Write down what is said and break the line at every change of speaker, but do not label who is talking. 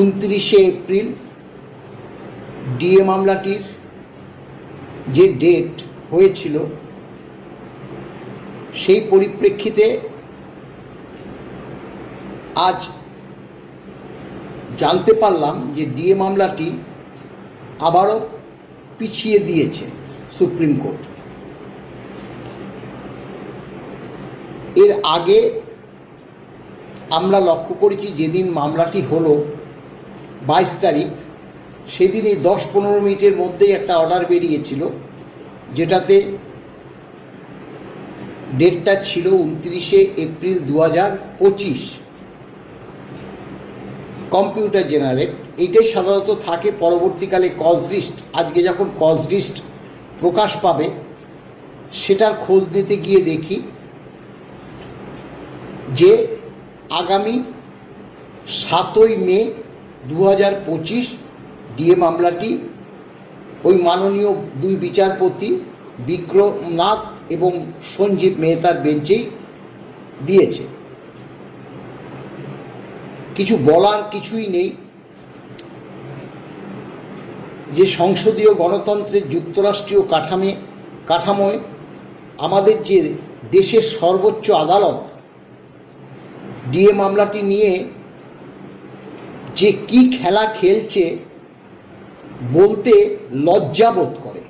উনত্রিশে April DA মামলাটির যে date হয়েছিল, সেই পরিপ্রেক্ষিতে আজ জানতে পারলাম যে ডিএ মামলাটি আবারও পিছিয়ে দিয়েছে সুপ্রিম কোর্ট। এর আগে আমরা লক্ষ্য করেছি যেদিন মামলাটি হলো বাইশ তারিখ সেদিনই দশ পনেরো মিনিটের মধ্যেই একটা অর্ডার বেরিয়েছিল, যেটাতে ডেটটা ছিল উনত্রিশে এপ্রিল দু হাজার পঁচিশ। কম্পিউটার জেনারেট এইটাই সাধারণত থাকে পরবর্তীকালে কজ লিস্ট আজকে যখন কজ লিস্ট প্রকাশ পাবে, সেটার খোঁজ নিতে গিয়ে দেখি যে আগামী সাতই মে দু হাজার পঁচিশ ডিএ মামলাটি, ওই মাননীয় দুই বিচারপতি বিক্রমনাথ এবং সঞ্জীব মেহতার বেঞ্চেই দিয়েছে। কিছু বলার কিছুই নেই। যে সংসদীয় গণতন্ত্রের যুক্তরাষ্ট্রীয় কাঠামে, কাঠামোয় আমাদের যে দেশের সর্বোচ্চ আদালত, ডিএ মামলাটি নিয়ে যে কি খেলা খেলছে বলতে লজ্জা বোধ করে।